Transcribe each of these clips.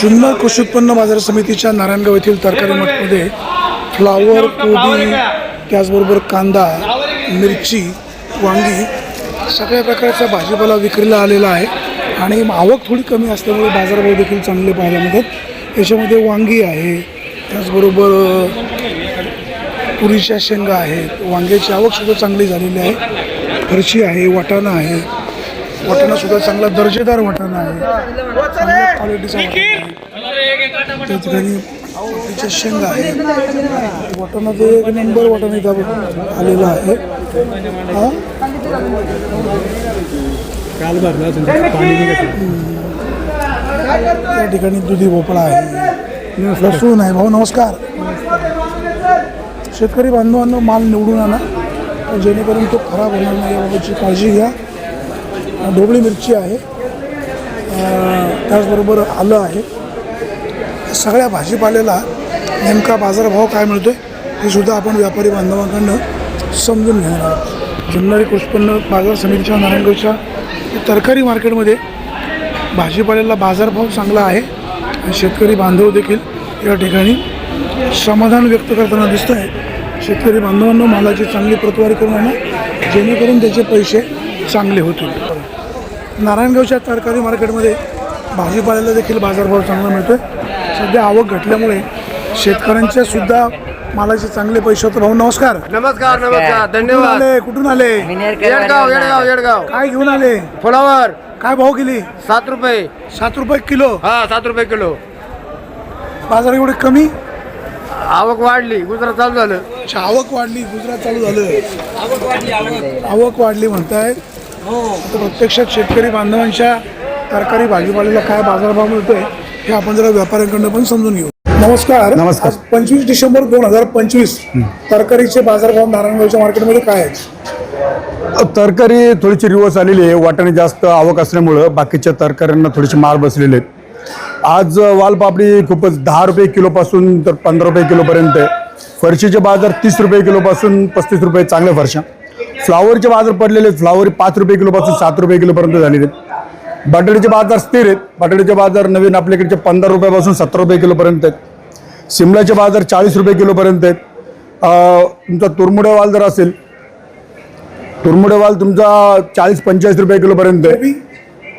जुन्नर कृषी उत्पन्न बाजार समितीच्या नारायणगाव येथील तरकारी मार्केटमध्ये फ्लावर कोबी त्याचबरोबर कांदा मिरची वांगी सगळ्या प्रकारचा भाजीपाला विक्रीला आलेला आहे. आणि आवक थोडी कमी असल्यामुळे बाजारभाव देखील चांगले पाहायला मिळतात. याच्यामध्ये वांगी आहे त्याचबरोबर अ, तुरीच्या शेंगा आहेत. वांग्याची आवकसुद्धा चांगली झालेली आहे. फरशी आहे वाटाणा आहे. वाटाणासुद्धा चांगला दर्जेदार वाटाणा आहे. क्वालिटीचा वाटाणा त्या ठिकाणी तुरीच्या शेंगा आहे वाटाणा ते एक नंबर वाटाणा इथं आलेला आहे. हा? काल त्या ठिकाणी दुधी भोपळा आहे. लसूण आहे. भाऊ नमस्कार. शेतकरी बांधवांना माल निवडून आणा. जेणेकरून तो खराब होणार नाही याबाबतची काळजी घ्या. ढोबळी मिरची आहे. त्याचबरोबर आलं आहे. सगळ्या भाजीपाल्याला नेमका बाजारभाव काय मिळतो आहे हे सुद्धा आपण व्यापारी बांधवांकडनं समजून घेणार आहोत. जुन्नरी उत्पन्न बाजार समितीच्या नारायणगावच्या तरकारी मार्केटमध्ये भाजीपाल्याला बाजारभाव चांगला आहे आणि शेतकरी बांधव देखील या ठिकाणी समाधान व्यक्त करताना दिसत आहे शेतकरी बांधवांना मालाची चांगली प्रतवारी करून आणा जेणेकरून त्याचे पैसे चांगले होतील. नारायणगावच्या तरकारी मार्केटमध्ये भाजीपाल्याला देखील बाजारभाव चांगला मिळतो आहे सध्या आवक घटल्यामुळे शेतकऱ्यांच्या सुद्धा मालाचे चांगले पैसे होते भाऊ नमस्कार. नमस्कार नमस्कार. धन्यवाद. आले? कुठून आले? येडगाव येडगाव येडगाव. काय घेऊन आले? फुलावर. काय भाव गेली सात रुपये. सात रुपये किलो. हा सात रुपये किलो. बाजार एवढे कमी? आवक वाढली. गुजरात चालू झालं. अच्छा, आवक वाढली. गुजरात चालू झालं. आवक वाढली म्हणतायत आता प्रत्यक्षात शेतकरी बांधवांच्या तरकारी भाजीपाल्याला काय बाजारभाव मिळतोय हे आपण जरा व्यापाऱ्यांकडनं पण समजून घेऊ. नमस्कार. नमस्कार. पंचवीस डिसेंबर दोन हजार पंचवीस तरकारीचे बाजारभाव नारायणगावच्या मार्केटमध्ये काय आहेत? तरकारी थोडीशी रिवर्स आलेली आहे वाटाणे जास्त आवक असल्यामुळं बाकीच्या तरकाऱ्यांना थोडीशी मार बसलेले आहेत. आज वालपापडी खूपच दहा रुपये किलोपासून तर पंधरा रुपये किलोपर्यंत आहे. फरशीचे बाजार तीस रुपये किलोपासून पस्तीस रुपये चांगल्या फरशा. फ्लावरचे बाजार पडलेले आहेत. फ्लावर पाच रुपये किलोपासून सात रुपये किलोपर्यंत झालेले आहेत. बटाट्याचे बाजार स्थिर आहेत. बटाट्याचे बाजार नवीन आपल्याकडचे पंधरा रुपयापासून सतरा रुपये किलोपर्यंत आहेत. शिमल्याचे बाजार चाळीस रुपये किलोपर्यंत आहेत. तुमचा तुरमुडे वाल जर असेल तुरमुडे वाल तुमचा चाळीस पंचेचाळीस रुपये किलोपर्यंत आहे. कोबी?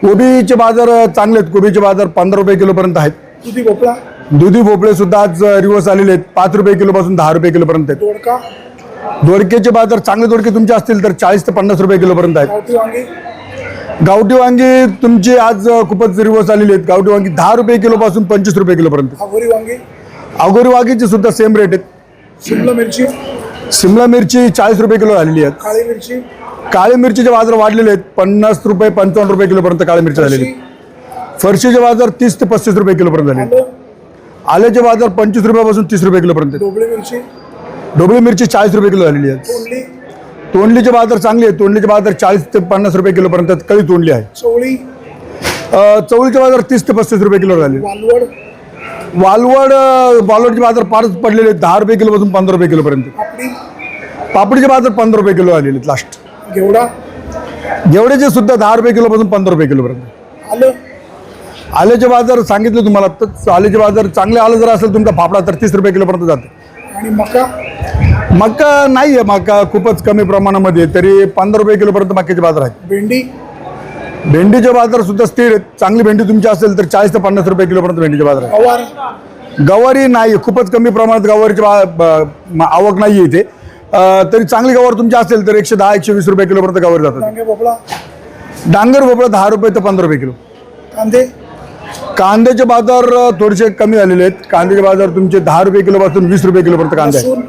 कोबीचे बाजार चांगले आहेत. कोबीचे बाजार पंधरा रुपये किलोपर्यंत आहेत. दुधी भोपळा? दुधी भोपळे सुद्धा आज रिवर्स आलेले आहेत. पाच रुपये किलोपासून दहा रुपये किलोपर्यंत आहेत. दोडका दोडकेचे बाजार चांगले दोडके तुमचे असतील तर चाळीस ते पन्नास रुपये किलोपर्यंत आहेत. गावठी वांगी? तुमची आज खूपच रिवर्स आलेली आहेत. गावठी वांगी दहा रुपये किलोपासून पंचवीस रुपये किलोपर्यंत अगोरी वांगीचे सुद्धा सेम रेट आहेत. शिमला मिरची? शिमला मिरची चाळीस रुपये किलो झालेली आहेत. काळी मिरची? काळी मिरचीचे बाजार वाढलेले आहेत. पन्नास रुपये पंचावन्न रुपये किलोपर्यंत काळी मिरची झालेली आहेत. फरशीचे बाजार तीस ते पस्तीस रुपये किलोपर्यंत झाले आलं? आल्याचे बाजार पंचवीस रुपयापासून तीस रुपये किलोपर्यंत. ढोबळी मिरची चाळीस रुपये किलो झालेली आहे. तोंडली? तोंडलीचे बाजार चांगले आहेत. तोंडलीचे बाजार चाळीस ते पन्नास रुपये किलोपर्यंत. कळी तोंडली आहे. चवळी? चवळीचे बाजार तीस ते पस्तीस रुपये किलो झाले वालवड? वालवड वालवडचे बाजार फारच पडलेले आहेत. दहा रुपये किलोपासून पंधरा रुपये किलोपर्यंत पापडी? पापडीचे बाजार पंधरा रुपये किलो आलेले आहेत लास्ट घेवडा? घेवड्याचे सुद्धा दहा रुपये किलोपासून पंधरा रुपये किलोपर्यंत आलं? आल्याचे बाजार सांगितले तुम्हाला. तर आल्याचे बाजार चांगले आलं जर असेल तुमचा फाफडा तर तीस रुपये किलोपर्यंत जाते. आणि मका? मका नाही आहे मका खूपच कमी प्रमाणामध्ये आहे. तरी पंधरा रुपये किलोपर्यंत मक्याचे बाजार आहेत. भेंडी? भेंडीचे बाजार सुद्धा स्थिर आहेत. चांगली भेंडी तुमची असेल तर चाळीस ते पन्नास रुपये किलोपर्यंत भेंडीचे बाजार आहेत. गवार? गवारी नाही. खूपच कमी प्रमाणात गवारीची बा- ब- म- आवक नाही आहे इथे. अं, तरी चांगली गवार तुमची असेल तर एकशे दहा एकशे वीस रुपये किलोपर्यंत गवारी जातात. डांगे भोपळा? डांगर भोपळा दहा रुपये ते पंधरा रुपये किलो. कांदे? कांद्याचे बाजार थोडेसे कमी झालेले आहेत. कांद्याचे बाजार तुमचे दहा रुपये किलोपासून वीस रुपये किलोपर्यंत कांदे लसूण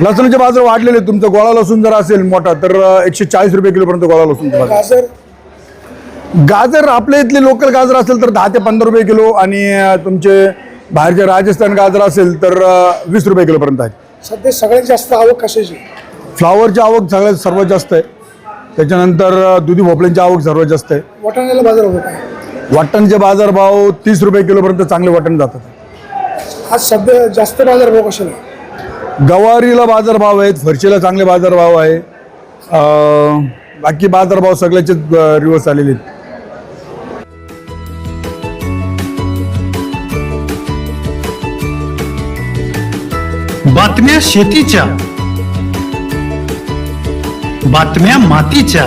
लसणाचे बाजार वाढलेले आहेत तुमचा. गोळा लसूण जर असेल मोठा तर एकशे चाळीस रुपये किलोपर्यंत गोळा लसूण बाजार गाजर? गाजर आपल्या इथले लोकल गाजर असेल तर दहा ते पंधरा रुपये किलो आणि तुमचे बाहेरचे राजस्थान गाजर असेल तर वीस रुपये किलोपर्यंत आहेत. सध्या सगळ्यात जास्त आवक कशाची? फ्लावरची आवक सगळ्यात सर्वात जास्त आहे. त्याच्यानंतर दुधी भोपळ्यांची आवक सर्वात जास्त आहे. वाटाण्याला बाजार होतो काय? वाटणचे बाजारभाव तीस रुपये किलोपर्यंत चांगले वाटण जातात. आज सध्या जास्त बाजारभाव कशाला? गवारीला बाजारभाव आहेत फरशीला चांगले बाजारभाव आहे. बाकी बाजारभाव सगळ्याचे रिवर्स आलेले आहेत. बातम्या शेतीच्या बातम्या मातीच्या.